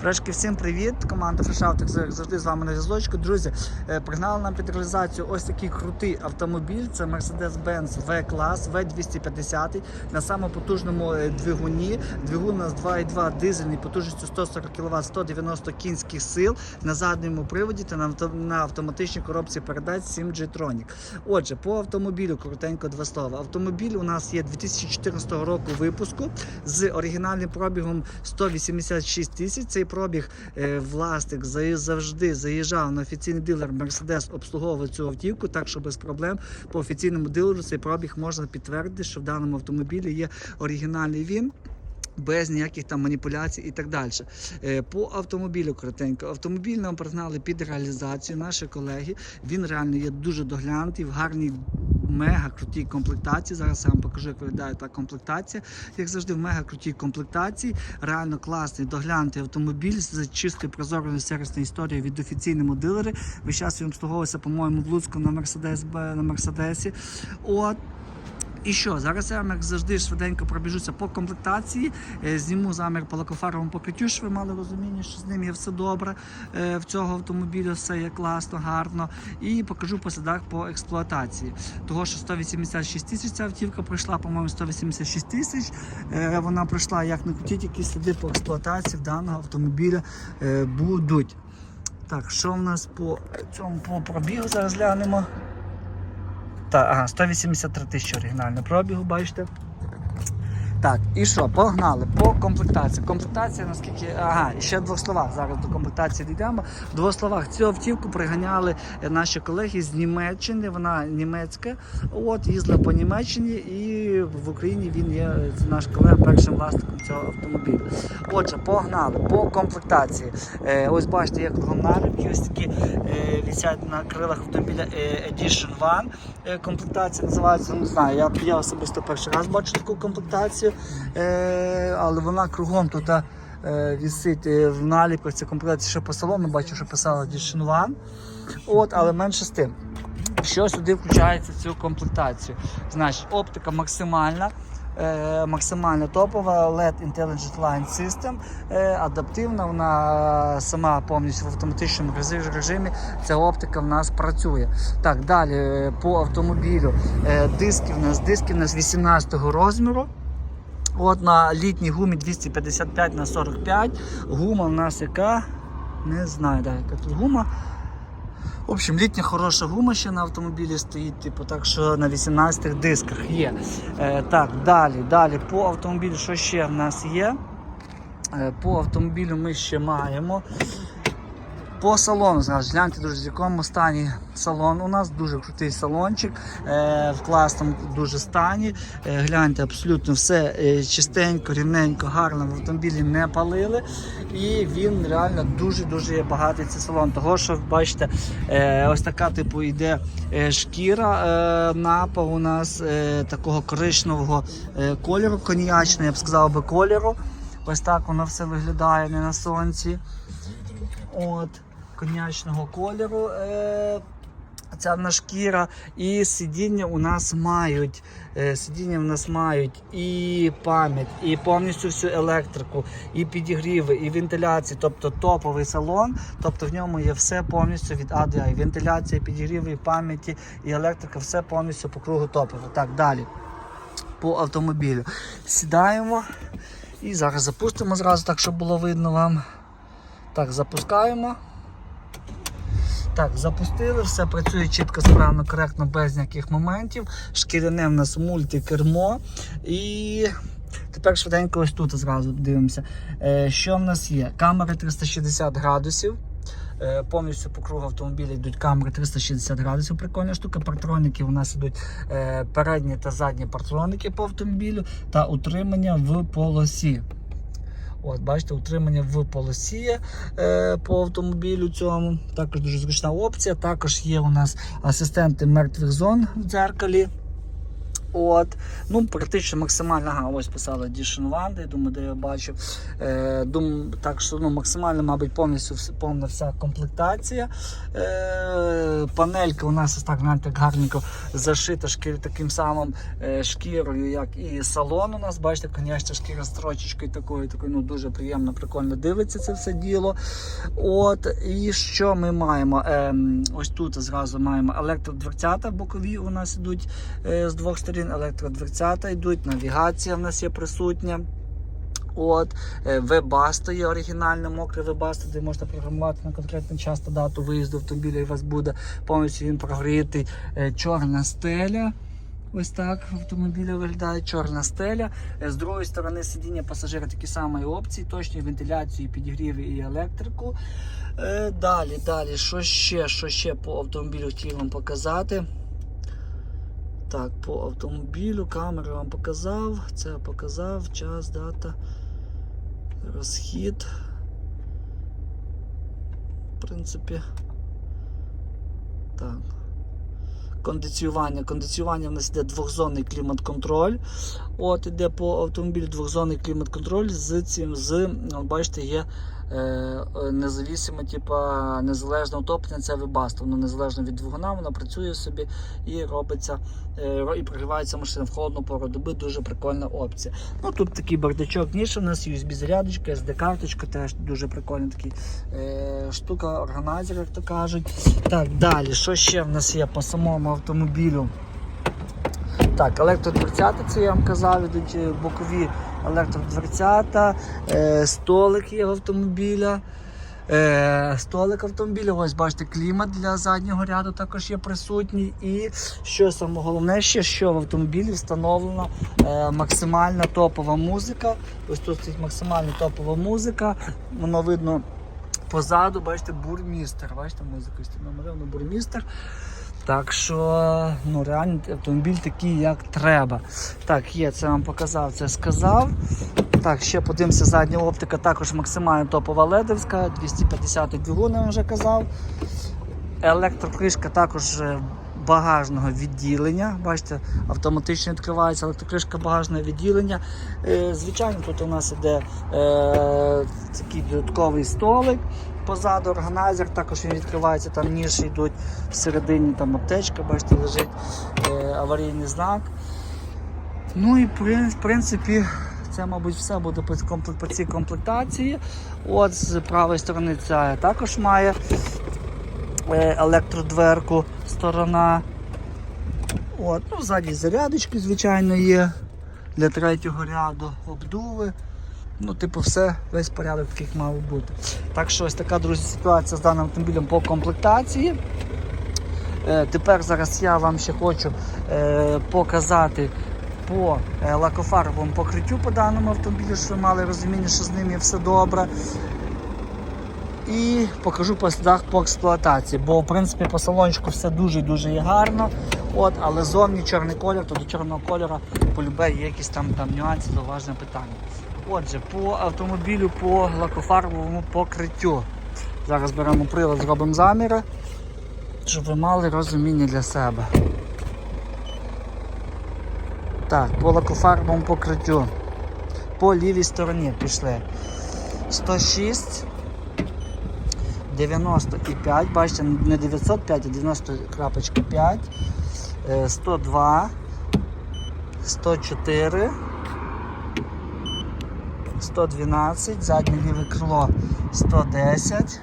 Трошки всім привіт. Команда Фрешаутик завжди з вами на зв'язочку. Друзі, е, пригнали нам під реалізацію ось такий крутий автомобіль. Це Mercedes-Benz V-клас V250 на самому потужному е, двигуні. Двигун у нас 2,2 дизельний потужністю 140 кВт, 190 кінських сил на задньому приводі та на автоматичній коробці передач 7G Tronic. Отже, по автомобілю коротенько два слова. Автомобіль у нас є 2014 року випуску з оригінальним пробігом 186 тисяч. Цей пробіг е, власник за- завжди заїжджав на офіційний дилер Mercedes, обслуговував цю автівку, так що без проблем по офіційному дилеру цей пробіг можна підтвердити, що в даному автомобілі є оригінальний він. Без ніяких там маніпуляцій і так далі. Е, По автомобілю коротенько. Автомобіль нам пригнали під реалізацію. Наші колеги. Він реально є дуже доглянутий, в гарній мега крутій комплектації. Зараз я вам покажу, як виглядає та комплектація. Як завжди, в мега крутій комплектації. Реально класний доглянутий автомобіль з чистою прозорою сервісною історією від офіційному дилері. Весь час він обслуговується, по-моєму, в Луцьку на Мерседес на Мерседесі. От. І що, зараз я як завжди швиденько пробіжуся по комплектації, е, зніму замір по лакофаровому покриттю, щоб ви мали розуміння, що з ним є все добре. е, В цього автомобіля все є класно, гарно. І покажу по слідах по експлуатації. Того, що 186 тисяч ця автівка пройшла, по-моєму, 186 тисяч. Е, Вона пройшла, як не крутіть, які сліди по експлуатації даного автомобіля будуть. Так, що в нас по цьому по пробігу зараз глянемо. Так, ага, 183 тисячі оригінального пробігу, бачите. Так, і що, погнали по комплектації. Комплектація, наскільки. Ага, ще в двох словах. Зараз до комплектації дійдемо. В двох словах цю автівку приганяли наші колеги з Німеччини. Вона німецька. От, їздила по Німеччині і в Україні він є наш колега першим власником цього автомобіля. Отже, погнали по комплектації. Е, ось бачите, є кругом ось такі е, висять на крилах автомобіля е, Edition One. Е, комплектація називається, не знаю, я, я особисто перший раз бачу таку комплектацію, е, але вона кругом тут е, висить е, в наліпках. Ця комплектація ще по салону, бачу, що писала One. От, але менше з тим. Що сюди включається в цю комплектацію? Значить, оптика максимальна. Максимально топова LED Intelligent Line System, адаптивна, вона сама повністю в автоматичному режимі. Ця оптика в нас працює. Так, далі по автомобілю диски в нас диски в нас 18 розміру. От на літній гумі 255 на 45. Гума в нас яка? Не знаю, да, яка тут гума. В общем, літня хороша гума ще на автомобілі стоїть, типу, так що на 18 дисках є. Е, так, далі, далі по автомобілю, що ще в нас є? Е, по автомобілю ми ще маємо. По салону, зараз гляньте, друзі, в якому стані салон у нас. Дуже крутий салончик, е, в класному дуже стані. Е, гляньте, абсолютно все е, чистенько, рівненько, гарно в автомобілі не палили. І він реально дуже-дуже багатий цей салон. Того, що бачите, е, ось така типу йде е, шкіра е, напа у нас е, такого коричневого е, кольору, коньячного, я б сказав би кольору. Ось так воно все виглядає не на сонці. От, конячного кольору. Е, Ця в шкіра і сидіння у нас мають. е, Сидіння в нас мають і пам'ять, і повністю всю електрику, і підігріви, і вентиляції, тобто топовий салон. Тобто в ньому є все повністю від А. І вентиляція, і підігріви, і пам'яті, і електрика, все повністю по кругу топове. Так, далі по автомобілю. Сідаємо і зараз запустимо зразу, так щоб було видно вам. Так, запускаємо. Так, запустили, все працює чітко, справно, коректно, без ніяких моментів. Шкіряне в нас мультикермо. І тепер швиденько ось тут зразу дивимося. Е, що в нас є? Камери 360 градусів. Е, Повністю по кругу автомобіля йдуть камери 360 градусів. Прикольна штука. Партроники у нас йдуть е, передні та задні партроники по автомобілю та утримання в полосі. От, бачите, утримання в полосі е, по автомобілю цьому. Також дуже зручна опція. Також є у нас асистенти мертвих зон в дзеркалі. От, ну, практично максимально, ага, ось писала Edition я думаю, де я бачив. Е, дум, так що ну, максимально, мабуть, повністю повна вся комплектація. Е, панелька у нас так, знаєте, гарненько зашита шкір, таким самим е, шкірою, як і салон у нас. Бачите, звісно, шкіра з строчечкою такою, такою, ну, дуже приємно, прикольно дивиться це все діло. От, і що ми маємо? Ем, ось тут зразу маємо електродверцята бокові у нас ідуть е, з двох сторін, електродверцята йдуть, навігація в нас є присутня. От, е, вебасто є оригінальне, мокре вебасто, де можна програмувати на конкретний час та дату виїзду автомобіля, і у вас буде повністю він прогрітий. Е, Чорна стеля. Ось так в автомобілі виглядає чорна стеля. Е, З другої сторони сидіння пасажира такі самі опції, точні вентиляцію, підігрів і електрику. Далі, далі, що ще, що ще по автомобілю хотів вам показати. Так, по автомобілю камеру вам показав, це показав, час, дата, розхід. В принципі. Так. Кондиціювання. Кондиціювання в нас йде двохзонний клімат-контроль. От іде по автомобілю двохзонний клімат-контроль з цим, з, бачите, є е, е, типа, незалежне утоплення, це вибаст. Воно незалежно від двигуна, воно працює собі і робиться, е, і прогрівається машина в холодну пору доби. Дуже прикольна опція. Ну тут такий бардачок, ніж у нас USB зарядочка, SD-карточка, теж дуже прикольна такий е, штука, органайзер, як то кажуть. Так, далі, що ще в нас є по самому автомобілю? Так, електродверцята, це я вам казав, ідуть е, бокові електродверцята, е, столик є автомобіля. Е, столик автомобіля, ось бачите, клімат для заднього ряду також є присутній. І що саме головне, ще що в автомобілі встановлена е, максимальна топова музика. Ось тут стоїть максимальна топова музика. Воно видно позаду, бачите, бурмістер. Бачите, музика бурмістер. Так що ну реально автомобіль такий, як треба. Так, є, це вам показав, це сказав. Так, ще подивимося, задня оптика також максимально топова ледовська, 250 двигун, я вже казав. Електрокришка також багажного відділення. Бачите, автоматично відкривається електрокришка багажного відділення. Е, Звичайно, тут у нас іде е, такий додатковий столик. Позаду органайзер, також він відкривається, там ніші йдуть всередині, там аптечка, бачите, лежить е, аварійний знак. Ну і в принципі, це, мабуть, все буде по цій комплектації. От з правої сторони ця також має е, електродверку сторона. От, ну, ззаді зарядочки, звичайно, є для третього ряду обдуви. Ну, типу, все, весь порядок таких мав бути. Так що ось така, друзі, ситуація з даним автомобілем по комплектації. Е, тепер зараз я вам ще хочу е, показати по е, лакофарбовому покриттю по даному автомобілю, щоб ви мали розуміння, що з ним є все добре. І покажу по слідах по експлуатації, бо в принципі по салончику все дуже-дуже гарно. От, але зовні чорний колір, то до чорного кольору полюбе є якісь там, там нюанси, зауважне питання. Отже, по автомобілю по лакофарбовому покриттю. Зараз беремо прилад, зробимо заміри, щоб ви мали розуміння для себе. Так, по лакофарбовому покриттю. По лівій стороні пішли 106. 95, бачите, не 905, а 90.5, е, 102, 104, 112, заднє ліве крило 110,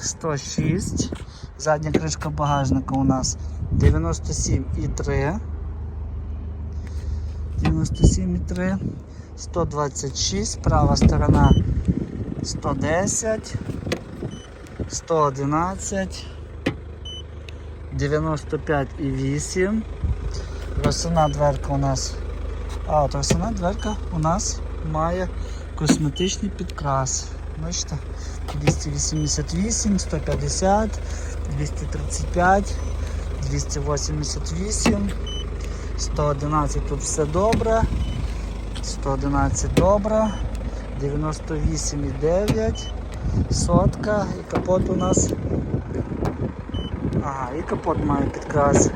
106, задня кришка багажника у нас 97,3, 97,3, 126, права сторона 110, 111, 95,8. Росина дверка у нас. А, от росина дверка у нас має косметичний підкрас. Бачите? 288, 150, 235, 288, 111 тут все добре. 111 добре. 98,9, сотка і капот у нас. Ага, і капот має підкрас.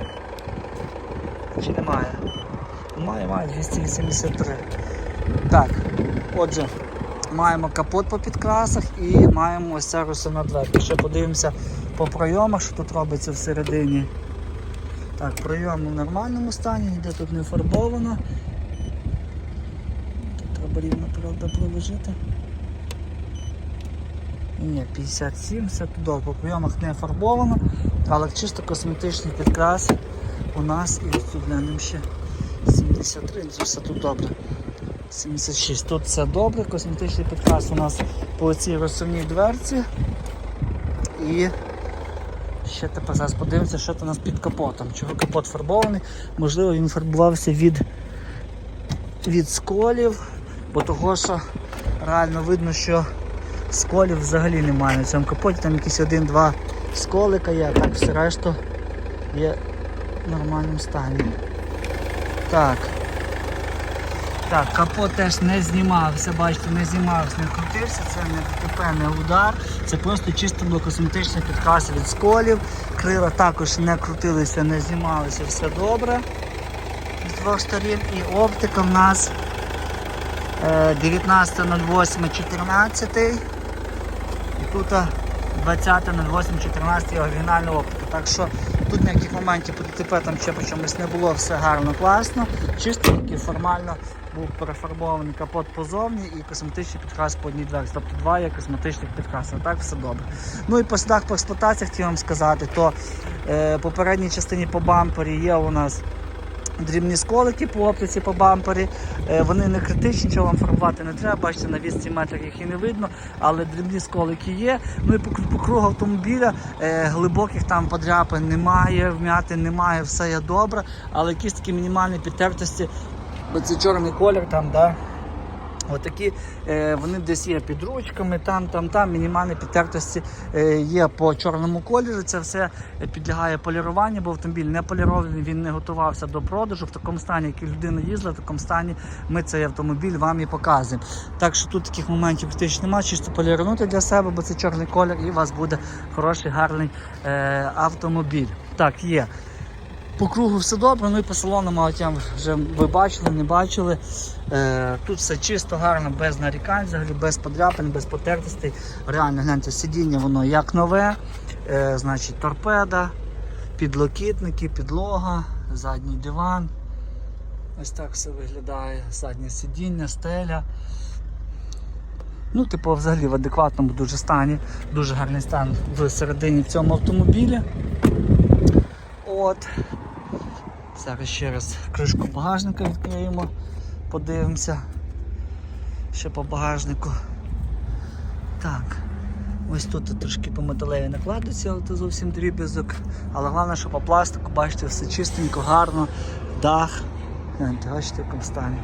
Чи немає? Має, має 283. Так, отже, маємо капот по підкрасах і маємо ось це русина дверка. Ще подивимося по пройомах, що тут робиться всередині. Так, пройом в нормальному стані, ніде тут не фарбовано. Треба рівно правда проложити. Ні, 57, все добре. По прийомах не фарбовано, але чисто косметичний підкрас у нас і тут глянемо ще 73, це все тут добре. 76. Тут все добре, косметичний підкрас у нас по цій розсувній дверці. І ще тепер зараз подивимося, що це у нас під капотом. Чого капот фарбований? Можливо, він фарбувався від, від сколів, бо того, що реально видно, що сколів взагалі немає на цьому капоті, там якісь один-два сколика є, а так все решта є в нормальному стані. Так. Так, капот теж не знімався, бачите, не знімався, не крутився, це не ДТП, не удар, це просто чисто було косметичне підкрас від сколів. Крила також не крутилися, не знімалися, все добре з двох сторін. І оптика в нас е, 19.08.14 і тут 20.08.14 оригінальна оптика. Так що тут ніяких моментів по ДТП там ще по чомусь не було, все гарно, класно. Чисто тільки формально був перефарбований капот позовні і косметичний підкрас по одній дверці. Тобто два є косметичних підкраси. Так все добре. Ну і по судах по експлуатації хотів вам сказати, то е, по передній частині по бампері є у нас дрібні сколики по оптиці по бампері. Е, Вони не критичні, нічого вам фарбувати не треба. Бачите, на 200 метрах їх і не видно, але дрібні сколики є. Ну і по, кругу автомобіля е, глибоких там подряпин немає, вм'яти немає, все є добре, але якісь такі мінімальні підтертості, бо це чорний колір там, да. Отакі е, вони десь є під ручками, там, там, там мінімальні підтертості е, є по чорному кольору. Це все підлягає поліруванню, бо автомобіль не полірований, він не готувався до продажу. В такому стані, як і людина їздила, в такому стані ми цей автомобіль вам і показуємо. Так що тут таких моментів практично немає, чисто полірнути для себе, бо це чорний колір, і у вас буде хороший, гарний е, автомобіль. Так, є. По кругу все добре, ну і по салону, я вже ви бачили, не бачили. Е, тут все чисто, гарно, без нарікань, взагалі, без подряпин, без потертостей. Реально гляньте, сидіння воно як нове, е, значить торпеда, підлокітники, підлога, задній диван. Ось так все виглядає. Заднє сидіння, стеля. Ну, типу, взагалі в адекватному дуже стані, дуже гарний стан всередині в цьому автомобілі. От. Зараз ще раз кришку багажника відкриємо, подивимося. Ще по багажнику. Так. Ось тут трошки по металеві накладуться, але це зовсім дріб'язок. Але головне, що по пластику, бачите, все чистенько, гарно, дах. Бачите, в якому стані.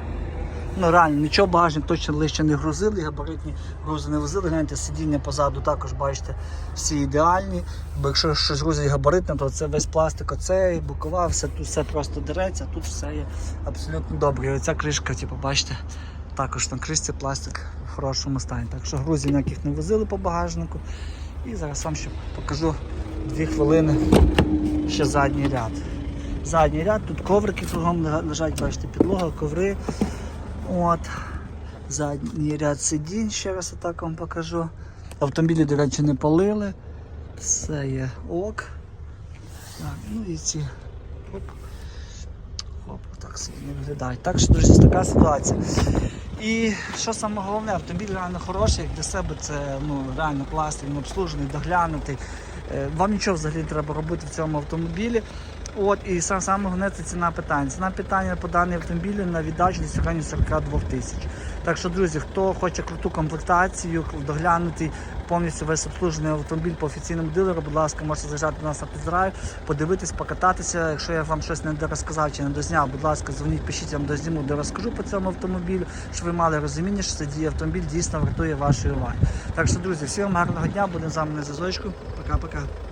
Ну реально, нічого багажник точно лише не грузили, габаритні грузи не возили. Гляньте, сидіння позаду також бачите, всі ідеальні. Бо якщо щось грузить габаритне, то це весь пластик, оцей, бокова, все тут все просто дереться, тут все є абсолютно добре. І оця кришка, типу, бачите, також на кришці пластик в хорошому стані. Так що грузів ніяких не возили по багажнику. І зараз вам ще покажу дві хвилини ще задній ряд. Задній ряд, тут коврики кругом лежать, бачите, підлога, коври. От. Задній ряд сидінь, ще раз отак вам покажу. Автомобілі, до речі, не палили. Все є ок. Так, ну і ці. Оп. Оп, так собі не виглядають. Так що, друзі, така ситуація. І що саме головне, автомобіль реально хороший, як для себе це ну, реально класний, він обслужений, доглянутий. Е, Вам нічого взагалі треба робити в цьому автомобілі. От, і сам саме головне це ціна питання. Ціна питання по даній автомобілі на віддачу в районі 42 тисяч. Так що, друзі, хто хоче круту комплектацію, доглянутий повністю весь обслужений автомобіль по офіційному дилеру, будь ласка, можете заїжджати нас на підзраю, подивитись, покататися. Якщо я вам щось не дорозказав чи не дозняв, будь ласка, дзвоніть, пишіть, я вам дозніму, де розкажу по цьому автомобілю, щоб ви мали розуміння, що цей автомобіль дійсно вартує вашої уваги. Так що, друзі, всім гарного дня, будемо з вами на зв'язочку. Пока-пока.